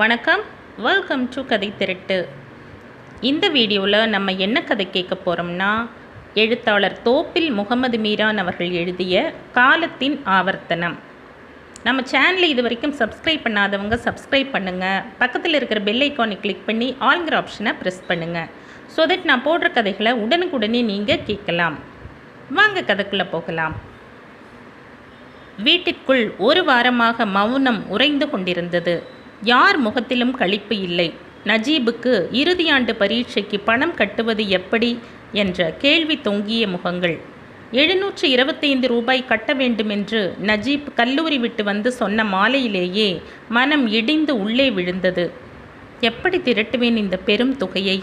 வணக்கம். Welcome to கதை திருட்டு. இந்த வீடியோவில் நம்ம என்ன கதை கேட்க போகிறோம்னா எழுத்தாளர் தோப்பில் முகமது மீரான் அவர்கள் எழுதிய காலத்தின் ஆவர்த்தனம். நம்ம சேனலை இது வரைக்கும் சப்ஸ்கிரைப் பண்ணாதவங்க சப்ஸ்கிரைப் பண்ணுங்கள் பக்கத்தில் இருக்கிற பெல் ஐக்கானை கிளிக் பண்ணி ஆல்கிற ஆப்ஷனை ப்ரெஸ் பண்ணுங்கள் ஸோ தட் நான் போடுற கதைகளை உடனுக்குடனே நீங்கள் கேட்கலாம். வாங்க கதைக்குள்ளே போகலாம். வீட்டிற்குள் ஒரு வாரமாக மௌனம் உறைந்து கொண்டிருந்தது. யார் முகத்திலும் களிப்பு இல்லை. நஜீபுக்கு இறுதியாண்டு பரீட்சைக்கு பணம் கட்டுவது எப்படி? என்ற கேள்வி தொங்கிய முகங்கள். எழுநூற்று இருபத்தைந்து ரூபாய் கட்ட வேண்டுமென்று நஜீப் கல்லூரி விட்டு வந்து சொன்ன மாலையிலேயே மனம் இடிந்து உள்ளே விழுந்தது. எப்படி திரட்டுவேன் இந்த பெரும் தொகையை?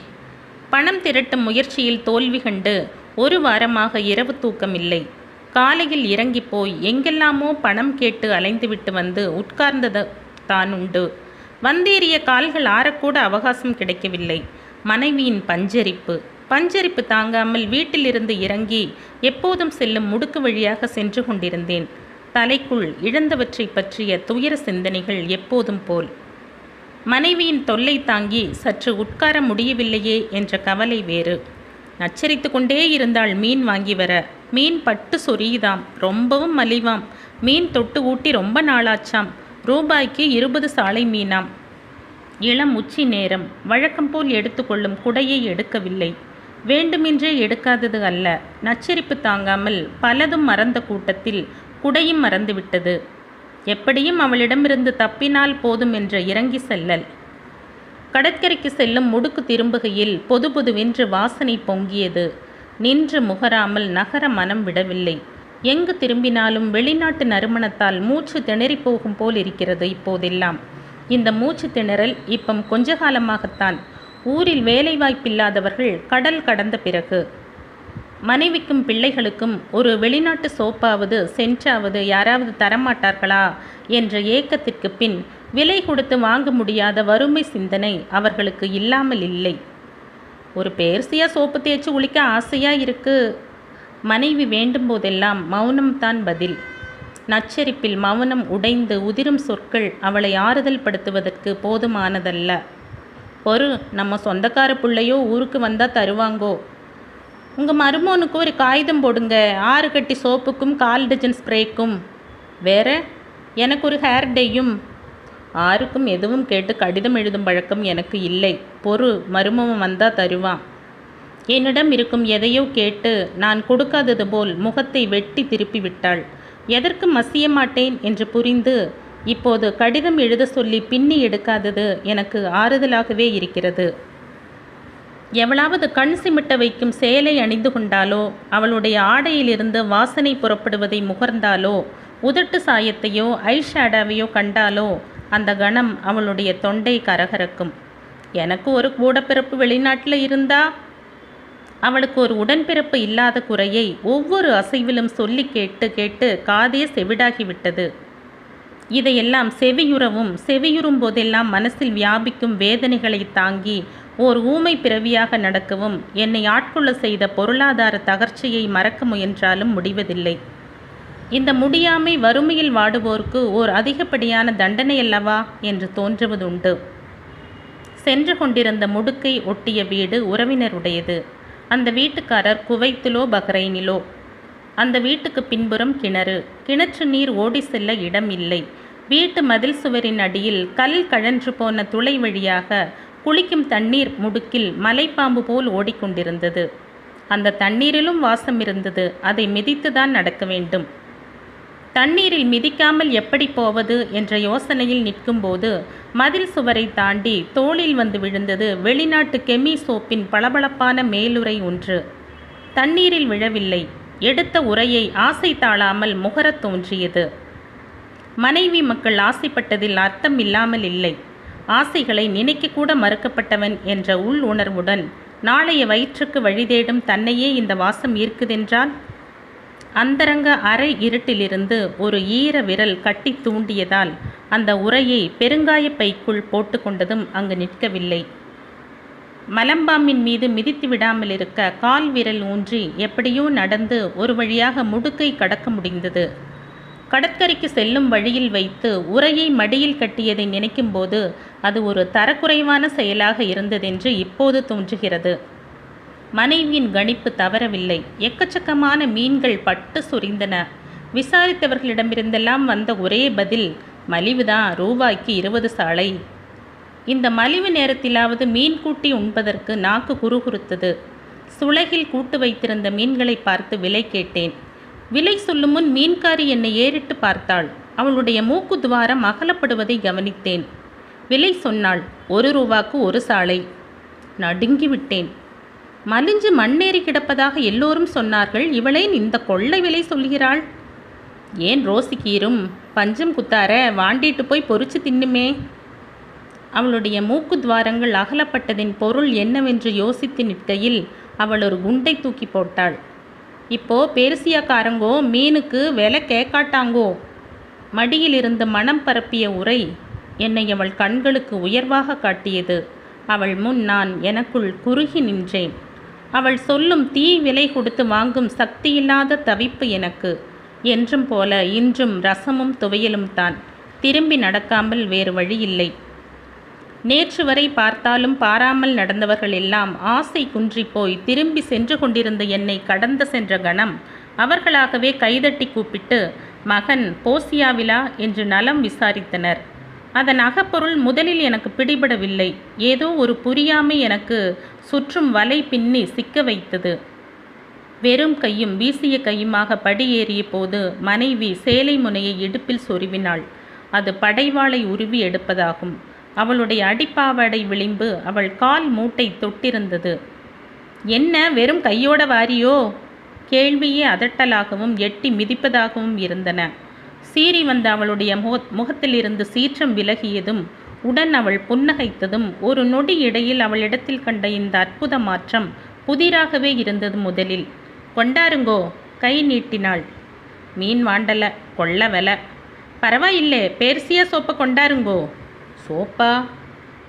பணம் திரட்டும் முயற்சியில் தோல்வி கண்டு ஒரு வாரமாக இரவு தூக்கம் இல்லை காலையில் இறங்கி போய் எங்கெல்லாமோ பணம் கேட்டு அலைந்துவிட்டு வந்து உட்கார்ந்தது தான் உண்டு வந்தேறிய கால்கள் ஆறக்கூட அவகாசம் கிடைக்கவில்லை. மனைவியின் பஞ்சரிப்பு. பஞ்சரிப்பு தாங்காமல் வீட்டிலிருந்து இறங்கி எப்போதும் செல்லும் முடுக்கு வழியாக சென்று கொண்டிருந்தேன். தலைக்குள் இழந்தவற்றை பற்றிய துயர சிந்தனைகள் எப்போதும் போல். மனைவியின் தொல்லை தாங்கி சற்று உட்கார முடியவில்லையே என்ற கவலை வேறு. நச்சரித்து கொண்டே இருந்தால் மீன் வாங்கி வர. மீன் பட்டு சொரியுதாம். ரொம்பவும் மலிவாம். மீன் தொட்டு ஊட்டி ரொம்ப நாளாச்சாம். ரூபாய்க்கு இருபது சாலை மீனாம். இளம் உச்சி நேரம். வழக்கம் போல் எடுத்துக்கொள்ளும் குடையை எடுக்கவில்லை. வேண்டுமென்றே எடுக்காதது அல்ல. நச்சரிப்பு தாங்காமல் பலதும் மறந்த கூட்டத்தில் குடையும் மறந்துவிட்டது. எப்படியும் அவளிடமிருந்து தப்பினால் போதும் என்ற இறங்கி செல்லல். கடற்கரைக்கு செல்லும் முடுக்கு திரும்புகையில் பொது பொதுவென்று வாசனை பொங்கியது. நின்று முகராமல் நகர மனம் விடவில்லை. எங்கு திரும்பினாலும் வெளிநாட்டு நறுமணத்தால் மூச்சு திணறி போகும் போல் இருக்கிறது இப்போதெல்லாம். இந்த மூச்சு திணறல் இப்பம் கொஞ்ச காலமாகத்தான். ஊரில் வேலைவாய்ப்பில்லாதவர்கள் கடல் கடந்த பிறகு. மனைவிக்கும் பிள்ளைகளுக்கும் ஒரு வெளிநாட்டு சோப்பாவது சென்றாவது யாராவது தரமாட்டார்களா என்ற ஏக்கத்திற்கு பின் விலை கொடுத்து வாங்க முடியாத வறுமை சிந்தனை அவர்களுக்கு இல்லாமல் இல்லை. ஒரு பேர்சியாக சோப்பு தேய்ச்சி ஒழிக்க ஆசையாக இருக்குது மனைவி வேண்டும் போதெல்லாம் மௌனம்தான் பதில். நச்சரிப்பில் மௌனம் உடைந்து உதிரும் சொற்கள் அவளை ஆறுதல் படுத்துவதற்கு போதுமானதல்ல. ஒரு நம்ம சொந்தக்கார பிள்ளையோ ஊருக்கு வந்தால் தருவாங்கோ. உங்கள் மருமோனுக்கு ஒரு காகிதம் போடுங்க. ஆறு கட்டி சோப்புக்கும் கால் டஜன் ஸ்ப்ரேக்கும். வேற? எனக்கு ஒரு ஹேர் டேயும். ஆருக்கும் எதுவும் கேட்டு கடிதம் எழுதும் பழக்கம் எனக்கு இல்லை. பொறு மருமவன் வந்தால் தருவான். என்னிடம் இருக்கும் எதையோ கேட்டு நான் கொடுக்காதது போல் முகத்தை வெட்டி திருப்பி விட்டாள் எதற்கு மசிய மாட்டேன்? என்று புரிந்து இப்போது கடிதம் எழுத சொல்லி பின்னி எடுக்காதது எனக்கு ஆறுதலாகவே இருக்கிறது. எவளாவது கண் சிமிட்ட வைக்கும் சேலை அணிந்து கொண்டாலோ அவளுடைய ஆடையிலிருந்து வாசனை புறப்படுவதை முகர்ந்தாலோ உதட்டு சாயத்தையோ ஐ கண்டாலோ அந்த கணம் அவளுடைய தொண்டை கரகரக்கும். எனக்கு ஒரு கூடப்பிறப்பு வெளிநாட்டில் இருந்தா? அவளுக்கு ஒரு உடன்பிறப்பு இல்லாத குறையை ஒவ்வொரு அசைவிலும் சொல்லி கேட்டு கேட்டு காதே செவிடாகிவிட்டது. இதையெல்லாம் செவியுறவும் செவியுறும் போதெல்லாம் மனசில் வியாபிக்கும் வேதனைகளை தாங்கி ஓர் ஊமை பிறவியாக நடக்கவும் என்னை ஆட்கொள்ள செய்த பொருளாதார தகர்ச்சியை மறக்க முயன்றாலும் முடிவதில்லை. இந்த முடியாமை வறுமையில் வாடுவோருக்கு ஓர் அதிகப்படியான தண்டனை அல்லவா என்று தோன்றுவதுண்டு. சென்று கொண்டிருந்த முடுக்கை ஒட்டிய வீடு உறவினருடையது. அந்த வீட்டுக்காரர் குவைத்திலோ பஹ்ரைனிலோ. அந்த வீட்டுக்கு பின்புறம் கிணறு. கிணற்று நீர் ஓடி செல்ல இடம் இல்லை. வீட்டு மதில் சுவரின் அடியில் கல் கழன்று போன துளை வழியாக குளிக்கும் தண்ணீர் முடுக்கில் மலைப்பாம்பு போல் ஓடிக்கொண்டிருந்தது. அந்த தண்ணீரிலும் வாசம் இருந்தது. அதை மிதித்துதான் நடக்க வேண்டும். தண்ணீரில் மிதிக்காமல் எப்படி போவது என்ற யோசனையில் நிற்கும்போது மதில் சுவரை தாண்டி தோளில் வந்து விழுந்தது வெளிநாட்டு கெமி சோப்பின் பளபளப்பான மேலுரை ஒன்று. தண்ணீரில் விழவில்லை. எடுத்த உரையை ஆசை தாழாமல் முகரத் தோன்றியது. மனைவி மக்கள் ஆசைப்பட்டதில் அர்த்தம் இல்லாமல் இல்லை. ஆசைகளை நினைக்கக்கூட மறுக்கப்பட்டவன் என்ற உள் உணர்வுடன் நாளைய வயிற்றுக்கு வழிதேடும் தன்னையே இந்த வாசம் ஈர்க்குதென்றால் அந்தரங்க அரை இருட்டிலிருந்து ஒரு ஈர விரல் கட்டி தூண்டியதால் அந்த உரையை பெருங்காய பைக்குள் போட்டுக்கொண்டதும் அங்கு நிற்கவில்லை. மலம்பாம்பின் மீது மிதித்து விடாமல் இருக்க கால் விரல் ஊன்றி எப்படியோ நடந்து ஒரு வழியாக முடுக்கை கடக்க முடிந்தது. கடற்கரைக்கு செல்லும் வழியில் வைத்து உரையை மடியில் கட்டியதை நினைக்கும்போது அது ஒரு தரக்குறைவான செயலாக இருந்ததென்று இப்போது தோன்றுகிறது. மனைவியின் கணிப்பு தவறவில்லை. எக்கச்சக்கமான மீன்கள் பட்டு சுரிந்தன. விசாரித்தவர்களிடமிருந்தெல்லாம் வந்த ஒரே பதில் மலிவுதான் ரூபாய்க்கு இருபது சாலை. இந்த மலிவு நேரத்திலாவது மீன் கூட்டி உண்பதற்கு நாக்கு குறுகுறுத்தது. சுளகில் கூட்டு வைத்திருந்த மீன்களை பார்த்து விலை கேட்டேன். விலை சொல்லும் முன் மீன்காரி என்னை ஏறிட்டு பார்த்தாள். அவளுடைய மூக்கு துவாரம் அகலப்படுவதை கவனித்தேன். விலை சொன்னாள் ஒரு ரூபாக்கு ஒரு சாலை. நடுங்கி விட்டேன் மலிஞ்சு மண்ணேறி கிடப்பதாக எல்லோரும் சொன்னார்கள் இவளேன் இந்த கொள்ளை விலை சொல்கிறாள்? ஏன் ரோசி கீரும்? பஞ்சம் குத்தார வாண்டிட்டு போய் பொறிச்சு தின்னுமே? அவளுடைய மூக்கு துவாரங்கள் அகலப்பட்டதின் பொருள் என்னவென்று யோசித்து நிற்கையில் அவள் ஒரு குண்டை தூக்கி போட்டாள். இப்போ பேர்சியாக்காரங்கோ மீனுக்கு விலை கேட்காட்டாங்கோ மடியிலிருந்து மனம் பரப்பிய உரை என்னை அவள் கண்களுக்கு உயர்வாக காட்டியது. அவள் முன் நான் எனக்குள் குறுகி நின்றேன். அவள் சொல்லும் தீ விலை கொடுத்து வாங்கும் சக்தியில்லாத தவிப்பு எனக்கு. என்றும் போல இன்றும் ரசமும் துவையலும் தான். திரும்பி நடக்காமல் வேறு வழி இல்லை நேற்று வரை பார்த்தாலும் பாராமல் நடந்தவர்கள் எல்லாம் ஆசை குன்றிப் போய் திரும்பி சென்று கொண்டிருந்த என்னை கடந்து சென்ற கணம் அவர்களாகவே கைதட்டி கூப்பிட்டு மகன் போசியாவிலா? என்று நலம் விசாரித்தனர். அதன் அகப்பொருள் முதலில் எனக்கு பிடிபடவில்லை. ஏதோ ஒரு புரியாமை எனக்கு சுற்றும் வலை பின்னி சிக்க வைத்தது. வெறும் கையும் வீசிய கையுமாக படியேறிய போது மனைவி சேலை முனையை இடுப்பில் சொருவினாள். அது படைவாளை உருவி எடுப்பதாகும். அவளுடைய அடிப்பாவடை விளிம்பு அவள் கால் மூட்டை தொட்டிருந்தது. என்ன வெறும் கையோட வாரியோ? கேள்வியே அதட்டலாகவும் எட்டி மிதிப்பதாகவும் இருந்தன. சீறி வந்த அவளுடைய முக முகத்திலிருந்து சீற்றம் விலகியதும் உடன் அவள் புன்னகைத்ததும் ஒரு நொடி இடையில் அவளிடத்தில் கண்ட இந்த அற்புத மாற்றம் புதிராகவே இருந்தது முதலில். கொண்டாருங்கோ கை நீட்டினாள். மீன் வாண்டல கொள்ள விலை. பரவாயில்லை பேர்சியா சோப்பை கொண்டாருங்கோ. சோப்பா?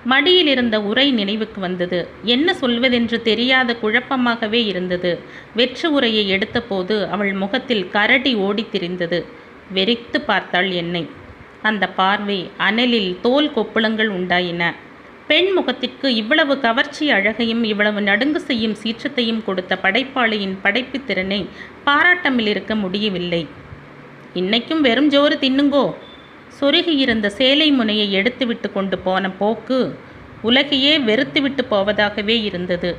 மடியில் இருந்த உரை நினைவுக்கு வந்தது. என்ன சொல்வதென்று தெரியாத குழப்பமாகவே இருந்தது. வெற்று உரையை எடுத்தபோது அவள் முகத்தில் கரடி ஓடித் திரிந்தது. வெறித்து பார்த்தாள் என்னை. அந்த பார்வை அனலில் தோல் கொப்புளங்கள் உண்டாயின. பெண் முகத்திற்கு இவ்வளவு கவர்ச்சி அழகையும் இவ்வளவு நடுங்கு செய்யும் சீற்றத்தையும் கொடுத்த படைப்பாளியின் படைப்புத் திறனை பாராட்டமில் இருக்க முடியவில்லை. இன்னைக்கும் வெறும் ஜோறு தின்னுங்கோ? சொருகியிருந்த சேலை முனையை எடுத்துவிட்டு கொண்டு போன போக்கு உலகையே வெறுத்துவிட்டு போவதாகவே இருந்தது.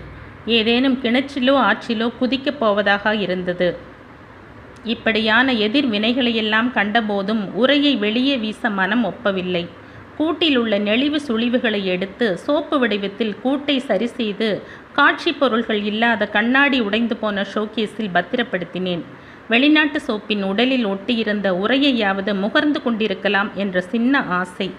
ஏதேனும் கிணற்றிலோ ஆற்றிலோ குதிக்கப் போவதாக இருந்தது. இப்படியான எதிர்வினைகளையெல்லாம் கண்டபோதும் உரையை வெளியே வீச மனம் ஒப்பவில்லை. கூட்டில் உள்ள நெளிவு சுழிவுகளை எடுத்து சோப்பு வடிவத்தில் கூட்டை சரி செய்து காட்சி பொருள்கள் இல்லாத கண்ணாடி உடைந்து போன ஷோகேஸில் பத்திரப்படுத்தினேன். வெளிநாட்டு சோப்பின் உடலில் ஒட்டியிருந்த உரையையாவது முகர்ந்து கொண்டிருக்கலாம் என்ற சின்ன ஆசை.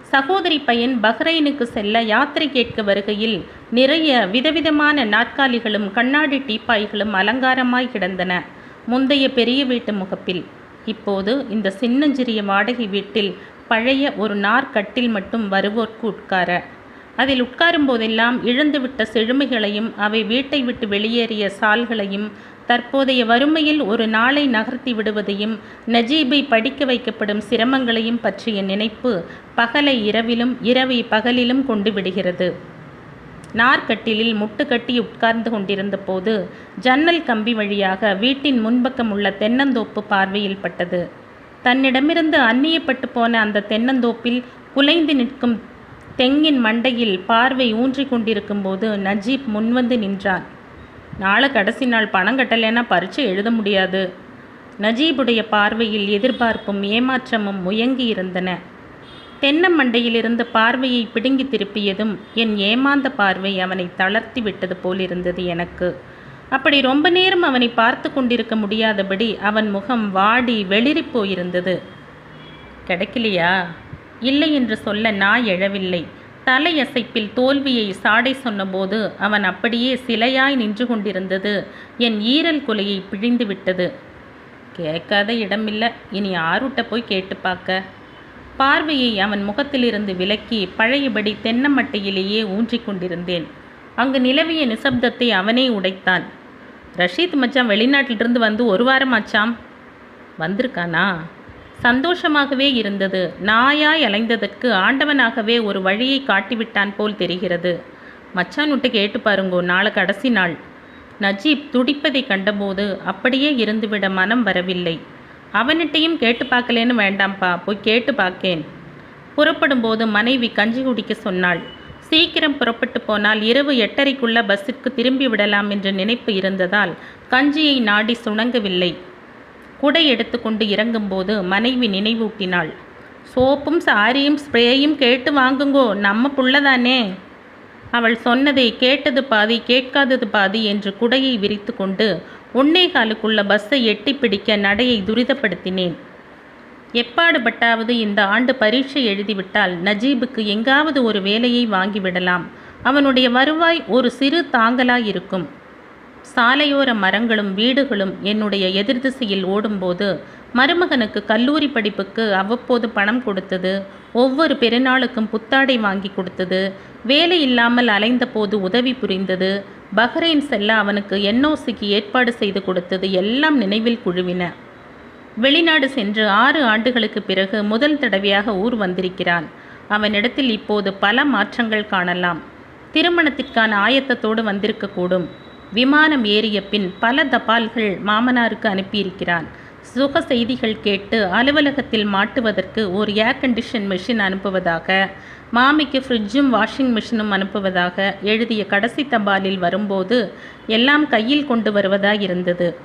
சகோதரி பையன் பஹ்ரைனுக்கு செல்ல யாத்திரை கேட்க வருகையில் நிறைய விதவிதமான நாற்காலிகளும் கண்ணாடி டீப்பாய்களும் அலங்காரமாய் கிடந்தன. முந்தைய பெரிய வீட்டு முகப்பில். இப்போது இந்த சின்னஞ்சிறிய வாடகை வீட்டில் பழைய ஒரு நார்க்கட்டில் மட்டும் வருவோர்க்கு உட்கார. அதில் உட்காரும் போதெல்லாம் இழந்துவிட்ட செழுமைகளையும் அவை வீட்டை விட்டு வெளியேறிய சால்களையும் தற்போதைய வறுமையில் ஒரு நாளை நகர்த்தி விடுவதையும் நஜீபை படிக்க வைக்கப்படும் சிரமங்களையும் பற்றிய நினைப்பு பகலை இரவிலும் இரவை பகலிலும் கொண்டு விடுகிறது. நார்க்கட்டிலில் முட்டுக்கட்டி உட்கார்ந்து கொண்டிருந்த போது ஜன்னல் கம்பி வழியாக வீட்டின் முன்பக்கம் உள்ள தென்னந்தோப்பு பார்வையில் பட்டது. தன்னிடமிருந்து அந்நியப்பட்டு போன அந்த தென்னந்தோப்பில் குலைந்து நிற்கும் தெங்கின் மண்டையில் பார்வை ஊன்றி கொண்டிருக்கும் போது நஜீப் முன்வந்து நின்றான். நாளை கடைசி நாள் பணம் கட்டலைன்னா பரீட்சை எழுத முடியாது. நஜீபுடைய பார்வையில் எதிர்பார்ப்பும் ஏமாற்றமும் முயங்கி இருந்தன தென்னமண்டையிலிருந்து பார்வையை பிடுங்கி திருப்பியதும் என் ஏமாந்த பார்வை அவனை தளர்த்தி விட்டது போலிருந்தது எனக்கு. அப்படி ரொம்ப நேரம் அவனை பார்த்து கொண்டிருக்க முடியாதபடி அவன் முகம் வாடி வெளிரி போயிருந்தது. கிடைக்கலையா? இல்லை என்று சொல்ல நான் எழவில்லை. தலையசைப்பில் தோல்வியை சாடை சொன்னபோது அவன் அப்படியே சிலையாய் நின்று கொண்டிருந்தது. என் ஈரல் குலையை பிழிந்து விட்டது. கேட்காத இடமில்லை. இனி ஆறுட்ட போய் கேட்டு பார்க்க. பார்வையை அவன் முகத்திலிருந்து விலக்கி பழையபடி தென்னமட்டையிலேயே ஊன்றிக் கொண்டிருந்தேன். அங்கு நிலவிய நிசப்தத்தை அவனே உடைத்தான். ரஷீத் மச்சான் வெளிநாட்டிலிருந்து வந்து ஒரு வாரம் ஆச்சாம்? வந்திருக்கானா? சந்தோஷமாகவே இருந்தது. நாயாய் அலைந்ததற்கு ஆண்டவனாகவே ஒரு வழியை காட்டிவிட்டான் போல் தெரிகிறது. மச்சான் விட்டு கேட்டு பாருங்கோ நாளை கடைசி நாள். நஜீப் துடிப்பதை கண்டபோது அப்படியே இருந்துவிட மனம் வரவில்லை. அவனிட்டையும் கேட்டு பார்க்கலேன்னு வேண்டாம்ப்பா போய் கேட்டு பார்க்கேன். புறப்படும்போது மனைவி கஞ்சி குடிக்க சொன்னாள். சீக்கிரம் புறப்பட்டு போனால் இரவு எட்டரைக்குள்ள பஸ்ஸிற்கு திரும்பி விடலாம் என்ற நினைப்பு இருந்ததால் கஞ்சியை நாடி சுணங்கவில்லை. குடை எடுத்துக்கொண்டு இறங்கும்போது மனைவி நினைவூட்டினாள். சோப்பும் சாரியும் ஸ்ப்ரேயும் கேட்டு வாங்குங்கோ நம்ம புள்ளதானே? அவள் சொன்னதை கேட்டது பாதி கேட்காதது பாதி என்று குடையை விரித்து கொண்டு ஒன்னே காலுக்குள்ள பஸ்ஸை எட்டி பிடிக்க நடையை துரிதப்படுத்தினேன். எப்பாடுபட்டாவது இந்த ஆண்டு பரீட்சை எழுதிவிட்டால் நஜீபுக்கு எங்காவது ஒரு வேலையை வாங்கிவிடலாம். அவனுடைய வருவாய் ஒரு சிறு தாங்கலாயிருக்கும். சாலையோர மரங்களும் வீடுகளும் என்னுடைய எதிர்திசையில் ஓடும்போது மருமகனுக்கு கல்லூரி படிப்புக்கு அவ்வப்போது பணம் கொடுத்தது ஒவ்வொரு பெருநாளுக்கும் புத்தாடை வாங்கி கொடுத்தது வேலை இல்லாமல் அலைந்தபோது உதவி புரிந்தது பஹ்ரைன் செல்ல அவனுக்கு என்ஓசிக்கு ஏற்பாடு செய்து கொடுத்தது எல்லாம் நினைவில் குழுவின. வெளிநாடு சென்று ஆறு ஆண்டுகளுக்கு பிறகு முதல் தடவையாக ஊர் வந்திருக்கிறான். அவனிடத்தில் இப்போது பல மாற்றங்கள் காணலாம். திருமணத்திற்கான ஆயத்தத்தோடு வந்திருக்கக்கூடும். விமானம் ஏறிய பின் பல தபால்கள் மாமனாருக்கு அனுப்பியிருக்கிறான். சுக செய்திகள் கேட்டு அலுவலகத்தில் மாட்டுவதற்கு ஒரு ஏர் கண்டிஷன் மெஷின் அனுப்புவதாக மாமிக்கு ஃப்ரிட்ஜும் வாஷிங் மிஷினும் அனுப்புவதாக எழுதிய கடைசி தபாலில் வரும்போது எல்லாம் கையில் கொண்டு வருவதாக இருந்தது.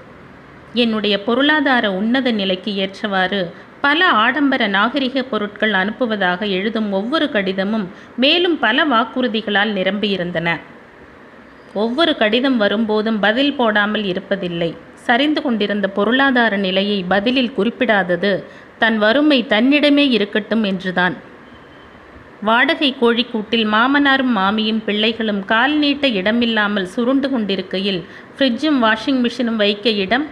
என்னுடைய பொருளாதார உன்னத நிலைக்கு ஏற்றவாறு பல ஆடம்பர நாகரிக பொருட்கள் அனுப்புவதாக எழுதும் ஒவ்வொரு கடிதமும் மேலும் பல வாக்குறுதிகளால் நிரம்பியிருந்தன. ஒவ்வொரு கடிதம் வரும்போதும் பதில் போடாமல் இருப்பதில்லை. சரிந்து கொண்டிருந்த பொருளாதார நிலையை பதிலில் குறிப்பிடாதது தன் வறுமை தன்னிடமே இருக்கட்டும் என்றுதான். வாடகை கோழிக்கூட்டில் மாமனாரும் மாமியும் பிள்ளைகளும் கால் நீட்ட இடமில்லாமல் சுருண்டு கொண்டிருக்கையில் ஃப்ரிட்ஜும் வாஷிங் மிஷினும் வைக்க இடம்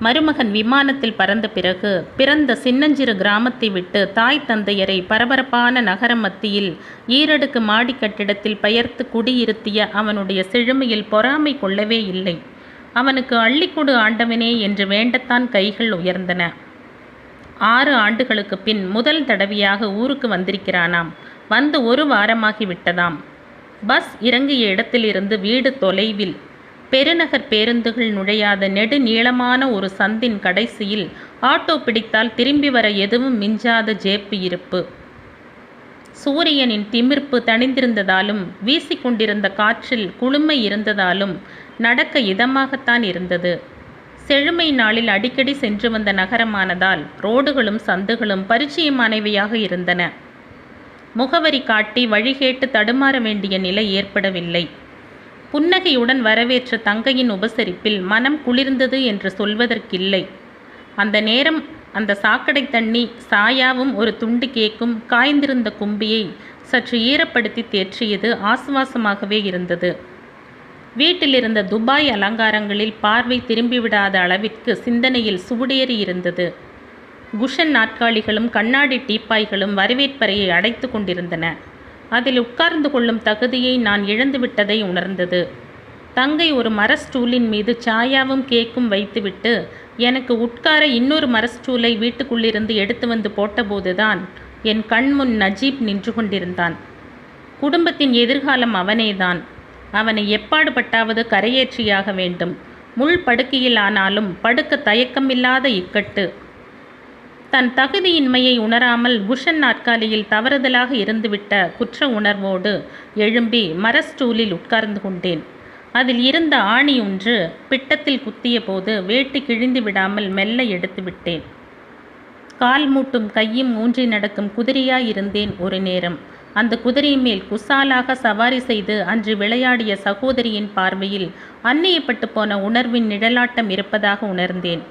மருமகன் விமானத்தில் பறந்த பிறகு பிறந்த சின்னஞ்சிறு கிராமத்தை விட்டு தாய் தந்தையரை பரபரப்பான நகர மத்தியில் ஈரடுக்கு மாடி கட்டிடத்தில் பெயர்த்து குடியிருத்திய அவனுடைய செழுமையில் பொறாமை கொள்ளவே இல்லை. அவனுக்கு அள்ளிக்குடு ஆண்டவனே என்று வேண்டத்தான் கைகள் உயர்ந்தன. ஆறு ஆண்டுகளுக்கு பின் முதல் தடவையாக ஊருக்கு வந்திருக்கிறானாம். வந்து ஒரு வாரமாகி விட்டதாம். பஸ் இறங்கிய இடத்திலிருந்து வீடு தொலைவில் பெருநகர் பேருந்துகள் நுழையாத நெடு நீளமான ஒரு சந்தின் கடைசியில் ஆட்டோ பிடித்தால் திரும்பி வர எதுவும் மிஞ்சாத ஜேப்பு இருப்பு. சூரியனின் திமிர்ப்பு தணிந்திருந்ததாலும் வீசிக்கொண்டிருந்த காற்றில் குளுமை இருந்ததாலும் நடக்க இதமாகத்தான் இருந்தது. செழுமை நாளில் அடிக்கடி சென்று வந்த நகரமானதால் ரோடுகளும் சந்துகளும் பரிச்சயமானவையாக இருந்தன. முகவரி காட்டி வழிகேட்டு தடுமாற வேண்டிய நிலை ஏற்படவில்லை. புன்னகையுடன் வரவேற்ற தங்கையின் உபசரிப்பில் மனம் குளிர்ந்தது என்று சொல்வதற்கில்லை. அந்த நேரம் அந்த சாக்கடை தண்ணி சாயாவும் ஒரு துண்டு கேக்கும் காய்ந்திருந்த கும்பியை சற்று ஈரப்படுத்தி தேற்றியது ஆசுவாசமாகவே இருந்தது. வீட்டிலிருந்த துபாய் அலங்காரங்களில் பார்வை திரும்பிவிடாத அளவிற்கு சிந்தனையில் சுவடேறி இருந்தது குஷன் நாற்காலிகளும் கண்ணாடி டீப்பாய்களும் வரவேற்பறையை அடைத்து கொண்டிருந்தன. அதில் உட்கார்ந்து கொள்ளும் தகுதியை நான் இழந்துவிட்டதை உணர்ந்தது. தங்கை ஒரு மர ஸ்டூலின் மீது சாயாவும் கேக்கும் வைத்துவிட்டு எனக்கு உட்கார இன்னொரு மர ஸ்டூலை வீட்டுக்குள்ளிருந்து எடுத்து வந்து போட்டபோதுதான் என் கண்முன் நஜீப் நின்று கொண்டிருந்தான். குடும்பத்தின் எதிர்காலம் அவனேதான். அவனை எப்பாடுபட்டாவது கரையேற்றியாக வேண்டும். முள் படுக்கையில் ஆனாலும் படுக்க தயக்கமில்லாத இக்கட்டு. தன் தகுதியின்மையை உணராமல் குஷன் நாற்காலியில் தவறுதலாக இருந்துவிட்ட குற்ற உணர்வோடு எழும்பி மரஸ்டூலில் உட்கார்ந்து கொண்டேன். அதில் இருந்த ஆணி ஒன்று பிட்டத்தில் குத்திய போது வேட்டி கிழிந்து விடாமல் மெல்ல எடுத்து விட்டேன். கால் மூட்டும் கையும் ஊன்றி நடக்கும் குதிரையாயிருந்தேன் ஒரு நேரம். அந்த குதிரை மேல் குசாலாக சவாரி செய்து அன்று விளையாடிய சகோதரியின் பார்வையில் அந்நியப்பட்டு போன உணர்வின் நிழலாட்டம் இருப்பதாக உணர்ந்தேன்.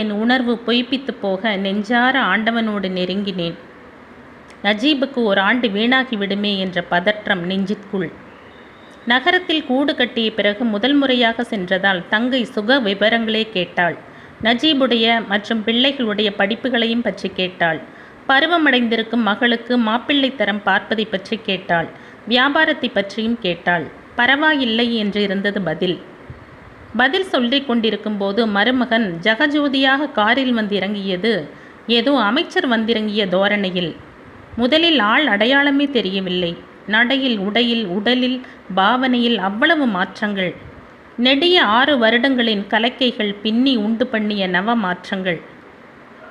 என் உணர்வு பொய்ப்பித்து போக நெஞ்சார ஆண்டவனோடு நெருங்கினேன். நஜீபுக்கு ஒரு ஆண்டு வீணாகி விடுமே என்ற பதற்றம் நெஞ்சிற்குள். நகரத்தில் கூடு கட்டிய பிறகு முதல் முறையாக சென்றதால் தங்கை சுக விவரங்களே கேட்டாள். நஜீபுடைய மற்றும் பிள்ளைகளுடைய படிப்புகளையும் பற்றி கேட்டாள். பருவமடைந்திருக்கும் மகளுக்கு மாப்பிள்ளை தரம் பார்ப்பதை பற்றி கேட்டாள். வியாபாரத்தை பற்றியும் கேட்டாள். பரவாயில்லை என்று இருந்தது பதில். பதில் சொல்லிக் கொண்டிருக்கும் போது மருமகன் ஜகஜோதியாக காரில் வந்து இறங்கியது ஏதோ அமைச்சர் வந்திறங்கிய தோரணையில். முதலில் ஆள் அடையாளமே தெரியவில்லை. நடையில் உடையில் உடலில் பாவனையில் அவ்வளவு மாற்றங்கள். நெடிய ஆறு வருடங்களின் கலக்கைகள் பின்னி உண்டு பண்ணிய நவ மாற்றங்கள்.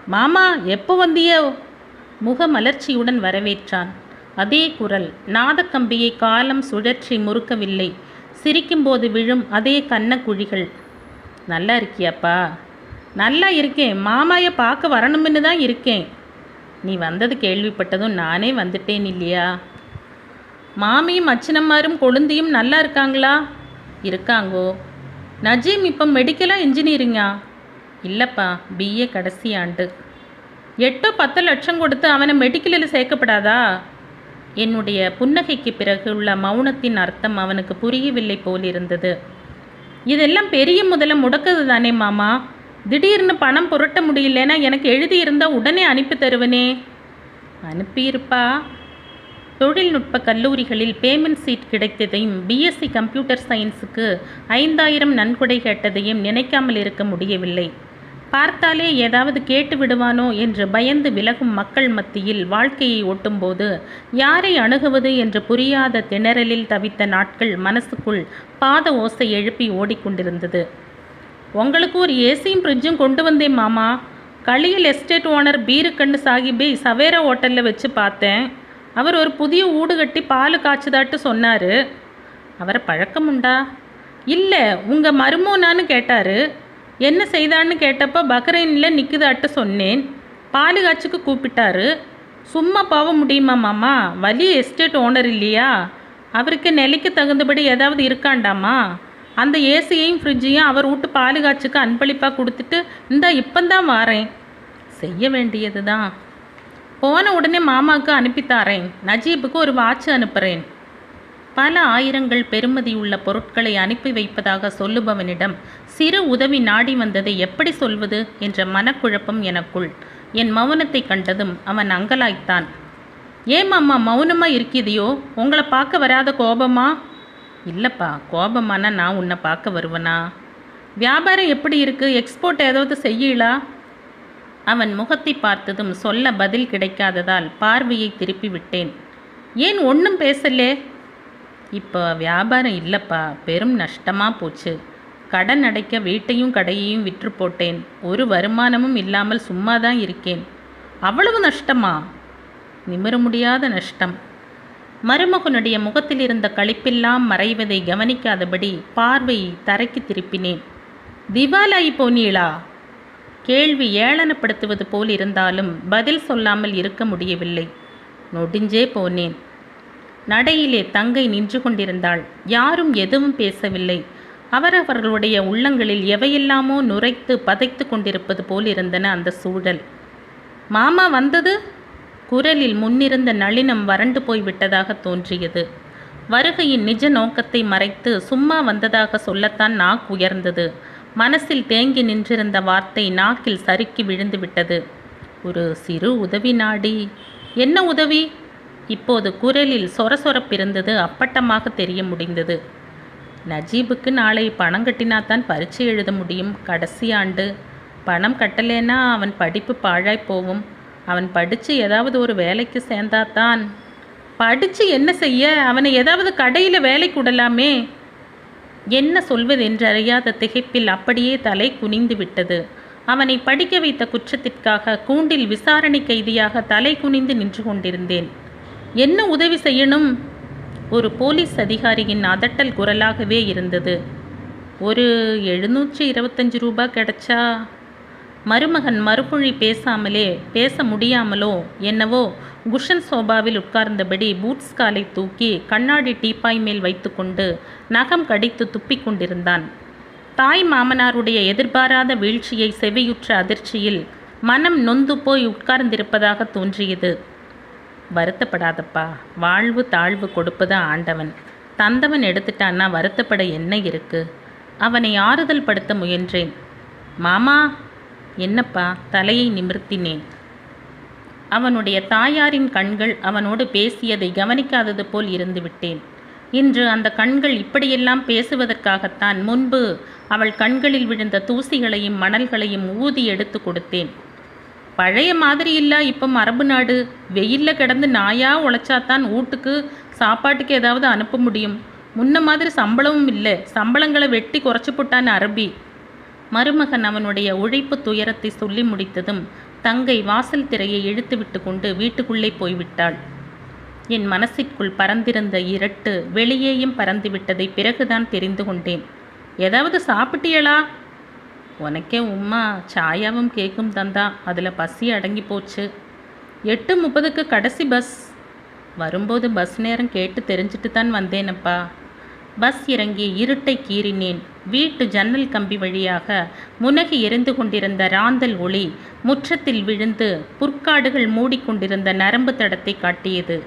மாமா எப்போ வந்தியோ? முகமலர்ச்சியுடன் வரவேற்றான். அதே குரல் நாதக்கம்பியை காலம் சுழற்றி முறுக்கவில்லை. சிரிக்கும்போது விழும் அதே கன்னக்குழிகள் நல்லா இருக்கியாப்பா? நல்லா இருக்கேன். மாமாயை பார்க்க வரணும்னு தான் இருக்கேன். நீ வந்தது கேள்விப்பட்டதும் நானே வந்துட்டேன் இல்லையா? மாமியும் அச்சினம்மாரும் கொழுந்தியும் நல்லா இருக்காங்களா? இருக்காங்கோ. நஜீம் இப்போ மெடிக்கலாக இன்ஜினியரிங்கா இல்லைப்பா பிஏ கடைசி ஆண்டு. எட்டோ பத்து லட்சம் கொடுத்து அவனை மெடிக்கலில் சேர்க்கப்படாதா? என்னுடைய புன்னகைக்கு பிறகு உள்ள மௌனத்தின் அர்த்தம் அவனுக்கு புரியவில்லை போலிருந்தது. இதெல்லாம் பெரிய முதல்ல முடக்குது தானே மாமா? திடீர்னு பணம் புரட்ட முடியலன்னா எனக்கு எழுதியிருந்தால் உடனே அனுப்பி தருவனே? அனுப்பியிருப்பா. தொழில்நுட்ப கல்லூரிகளில் பேமெண்ட் சீட் கிடைத்ததையும் பிஎஸ்சி கம்ப்யூட்டர் சயின்ஸுக்கு ஐந்தாயிரம் நன்கொடை கேட்டதையும் நினைக்காமல் இருக்க முடியவில்லை. பார்த்தாலே ஏதாவது கேட்டு விடுவானோ என்று பயந்து விலகும் மக்கள் மத்தியில் வாழ்க்கையை ஒட்டும்போது யாரை அணுகுவது என்று புரியாத திணறலில் தவித்த நாட்கள் மனசுக்குள் பாத ஓசை எழுப்பி ஓடிக்கொண்டிருந்தது. உங்களுக்கு ஒரு ஏசியும் ஃப்ரிட்ஜும் கொண்டு வந்தேன் மாமா. களியில் எஸ்டேட் ஓனர் பீருக்கண்ணு சாஹிபை சவேரா ஹோட்டலில் வச்சு பார்த்தேன். அவர் ஒரு புதிய ஊடு கட்டி பால் காய்ச்சதாட்டு சொன்னார். அவரை பழக்கம் உண்டா? இல்லை உங்கள் மருமோனான்னு கேட்டார். என்ன செய்தான்னு கேட்டப்போ பக்ரைனில் நிற்குதாட்டு சொன்னேன். பால் காய்ச்சுக்கு கூப்பிட்டாரு. சும்மா போக முடியுமா மாமா? வலி எஸ்டேட் ஓனர் இல்லையா? அவருக்கு நிலைக்கு தகுந்தபடி ஏதாவது இருக்காண்டாமா? அந்த ஏசியையும் ஃப்ரிட்ஜையும் அவர் வீட்டு பால் காய்ச்சுக்கு அன்பளிப்பாக கொடுத்துட்டு இந்த இப்போந்தான் வாரேன். செய்ய வேண்டியது தான் போன உடனே மாமாவுக்கு அனுப்பித்தாரேன். நஜீபுக்கு ஒரு வாட்ச் அனுப்புகிறேன் பல ஆயிரங்கள் பெருமதியுள்ள பொருட்களை அனுப்பி வைப்பதாக சொல்லுபவனிடம் சிறு உதவி நாடி வந்ததை எப்படி சொல்வது என்ற மனக்குழப்பம் எனக்குள். என் மௌனத்தை கண்டதும் அவன் அங்கலாய்த்தான். ஏமாம்மா மௌனமாக இருக்கியதையோ உங்களை பார்க்க வராத கோபமா? இல்லைப்பா கோபமானா நான் உன்னை பார்க்க வருவனா? வியாபாரம் எப்படி இருக்குது எக்ஸ்போர்ட் ஏதாவது செய்யலா அவன் முகத்தை பார்த்ததும் சொல்ல பதில் கிடைக்காததால் பார்வையை திருப்பி விட்டேன். ஏன் ஒன்றும் பேசலே? இப்போ வியாபாரம் இல்லைப்பா பெரும் நஷ்டமாக போச்சு. கடன் அடைக்க வீட்டையும் கடையையும் விற்று போட்டேன். ஒரு வருமானமும் இல்லாமல் சும்மா தான் இருக்கேன். அவ்வளவு நஷ்டமா? நிமிர முடியாத நஷ்டம். மருமகனுடைய முகத்தில் இருந்த களிப்பெல்லாம் மறைவதை கவனிக்காதபடி பார்வையை தரைக்கு திருப்பினேன். திவாலாயி போனீளா? கேள்வி ஏளனப்படுத்துவது போல் இருந்தாலும் பதில் சொல்லாமல் இருக்க முடியவில்லை. நொடிஞ்சே போனேன். நடையிலே தங்கை நின்று கொண்டிருந்தாள். யாரும் எதுவும் பேசவில்லை. அவரவர்களுடைய உள்ளங்களில் எவையெல்லாமோ நுரைத்து பதைத்து கொண்டிருப்பது போல் இருந்தன அந்த சூழல். மாமா வந்தது? குரலில் முன்னிருந்த நளினம் வறண்டு போய்விட்டதாக தோன்றியது. வருகையின் நிஜ நோக்கத்தை மறைத்து சும்மா வந்ததாக சொல்லத்தான் நாக்கு உயர்ந்தது. மனசில் தேங்கி நின்றிருந்த வார்த்தை நாக்கில் சறுக்கி விழுந்து விட்டது. ஒரு சிறு உதவி நாடி. என்ன உதவி? இப்போது குரலில் சொரசொரப்பிருந்தது அப்பட்டமாக தெரிய முடிந்தது. நஜீபுக்கு நாளை பணம் கட்டினாதான் பரீட்சை எழுத முடியும். கடைசி ஆண்டு. பணம் கட்டலேன்னா அவன் படிப்பு பாழாய் போகும். அவன் படித்து ஏதாவது ஒரு வேலைக்கு சேர்ந்தாதான். படித்து என்ன செய்ய? அவனை ஏதாவது கடையில் வேலைக்கு விடலாமே. என்ன சொல்வதென்றறியாத திகைப்பில் அப்படியே தலை குனிந்து விட்டது. அவனை படிக்க வைத்த குற்றத்திற்காக கூண்டில் விசாரணை கைதியாக தலை குனிந்து நின்று கொண்டிருந்தேன். என்ன உதவி செய்யணும்? ஒரு போலீஸ் அதிகாரியின் அதட்டல் குரலாகவே இருந்தது. ஒரு எழுநூற்றி இருபத்தஞ்சு ரூபாய் கிடைச்சா மருமகன் மறுமொழி பேசாமலே பேச முடியாமலோ என்னவோ குஷன் சோபாவில் உட்கார்ந்தபடி பூட்ஸ் காலை தூக்கி கண்ணாடி டீப்பாய் மேல் வைத்துக்கொண்டு நகம் கடித்து துப்பிக் கொண்டிருந்தான். தாய் மாமனாருடைய எதிர்பாராத வீழ்ச்சியை செவியுற்ற அதிர்ச்சியில் மனம் நொந்து போய் உட்கார்ந்திருப்பதாக தோன்றியது. வருத்தப்படாதப்பா. வாழ்வு தாழ்வு கொடுப்பது ஆண்டவன். தந்தவன் எடுத்துட்டான்னா வருத்தப்பட என்ன இருக்கு? அவனை ஆறுதல் படுத்த முயன்றேன். மாமா என்னப்பா? தலையை நிமிர்த்தினேன். அவனுடைய தாயாரின் கண்கள் அவனோடு பேசியதை கவனிக்காதது போல் இருந்து விட்டேன். இன்று அந்த கண்கள் இப்படியெல்லாம் பேசுவதற்காகத்தான் முன்பு அவள் கண்களில் விழுந்த தூசிகளையும் மணல்களையும் ஊதி எடுத்து கொடுத்தேன். பழைய மாதிரி இல்லை இப்போ மரபு நாடு. வெயிலில் கிடந்து நாயா உழைச்சாத்தான் வீட்டுக்கு சாப்பாட்டுக்கு ஏதாவது அனுப்ப முடியும். முன்ன மாதிரி சம்பளமும் இல்லை சம்பளங்களை வெட்டி குறைச்சி போட்டான் அரபி. மருமகன் அவனுடைய உழைப்பு துயரத்தை சொல்லி முடித்ததும் தங்கை வாசல் திரையை இழுத்துவிட்டு கொண்டு வீட்டுக்குள்ளே போய்விட்டாள். என் மனசிற்குள் பறந்திருந்த இரட்டு வெளியேயும் பறந்துவிட்டதை பிறகுதான் தெரிந்து கொண்டேன். ஏதாவது சாப்பிட்டியளா உனக்கே உம்மா சாயாவும் கேக்கும் தந்தா அதில் பசி அடங்கி போச்சு. எட்டு முப்பதுக்கு கடைசி பஸ். வரும்போது பஸ் நேரம் கேட்டு தெரிஞ்சுட்டு தான் வந்தேனப்பா. பஸ் இறங்கி இருட்டை கீறினேன். வீட்டு ஜன்னல் கம்பி வழியாக முனகி எரிந்து கொண்டிருந்த ராந்தல் ஒளி முற்றத்தில் விழுந்து புற்காடுகள் மூடிக்கொண்டிருந்த நரம்பு தடத்தை காட்டியது.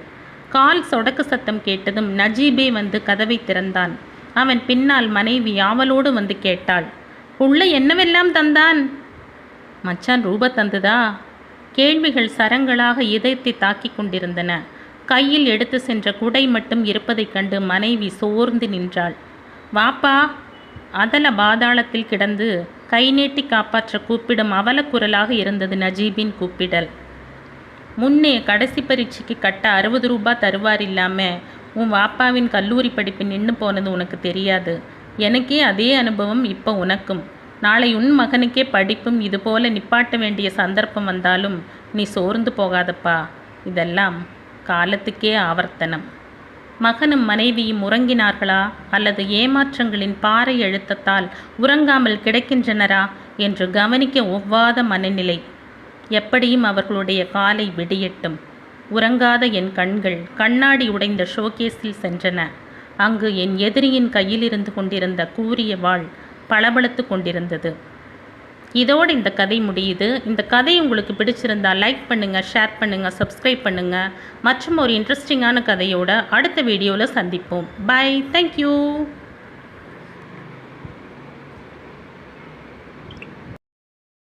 கால் சொடக்கு சத்தம் கேட்டதும் நஜீபே வந்து கதவை திறந்தான். அவன் பின்னால் மனைவி ஆவலோடு வந்து கேட்டாள் உள்ள என்னவெல்லாம் தந்தான்? மச்சான் ரூப தந்துதா? கேள்விகள் சரங்களாக இதயத்தை தாக்கிக் கொண்டிருந்தன. கையில் எடுத்து சென்ற குடை மட்டும் இருப்பதைக் கண்டு மனைவி சோர்ந்து நின்றாள். வாப்பா அதல பாதாளத்தில் கிடந்து கை நீட்டி காப்பாற்ற கூப்பிடும் அவலக்குரலாக இருந்தது நஜீபின் கூப்பிடல். முன்னே கடைசி பரீட்சைக்கு கட்ட அறுபது ரூபாய் தருவார் இல்லாமல் உன் வாப்பாவின் கல்லூரி படிப்பு நின்று போனது உனக்கு தெரியாது. எனக்கே அதே அனுபவம் இப்போ உனக்கும். நாளை உன் மகனுக்கே படிப்பும் இதுபோல நிப்பாட்ட வேண்டிய சந்தர்ப்பம் வந்தாலும் நீ சோர்ந்து போகாதப்பா. இதெல்லாம் காலத்துக்கே ஆவர்த்தனம். மகனும் மனைவியும் உறங்கினார்களா? அல்லது ஏமாற்றங்களின் பாறை எழுத்தத்தால் உறங்காமல் கிடக்கின்றனரா? என்று கவனிக்க ஒவ்வாத மனநிலை. எப்படியும் அவர்களுடைய காலை விடியட்டும். உறங்காத என் கண்கள் கண்ணாடி உடைந்த ஷோகேஸில் சென்றன. அங்கு என் எதிரியின் கையில் இருந்து கொண்டிருந்த கூரிய வாள் பளபளத்து கொண்டிருந்தது. இதோடு இந்த கதை முடியுது. இந்த கதை உங்களுக்கு பிடிச்சிருந்தா லைக் பண்ணுங்கள் ஷேர் பண்ணுங்கள் சப்ஸ்கிரைப் பண்ணுங்கள் மற்றும் ஒரு இன்ட்ரெஸ்டிங்கான கதையோட அடுத்த வீடியோவில் சந்திப்போம். By thank you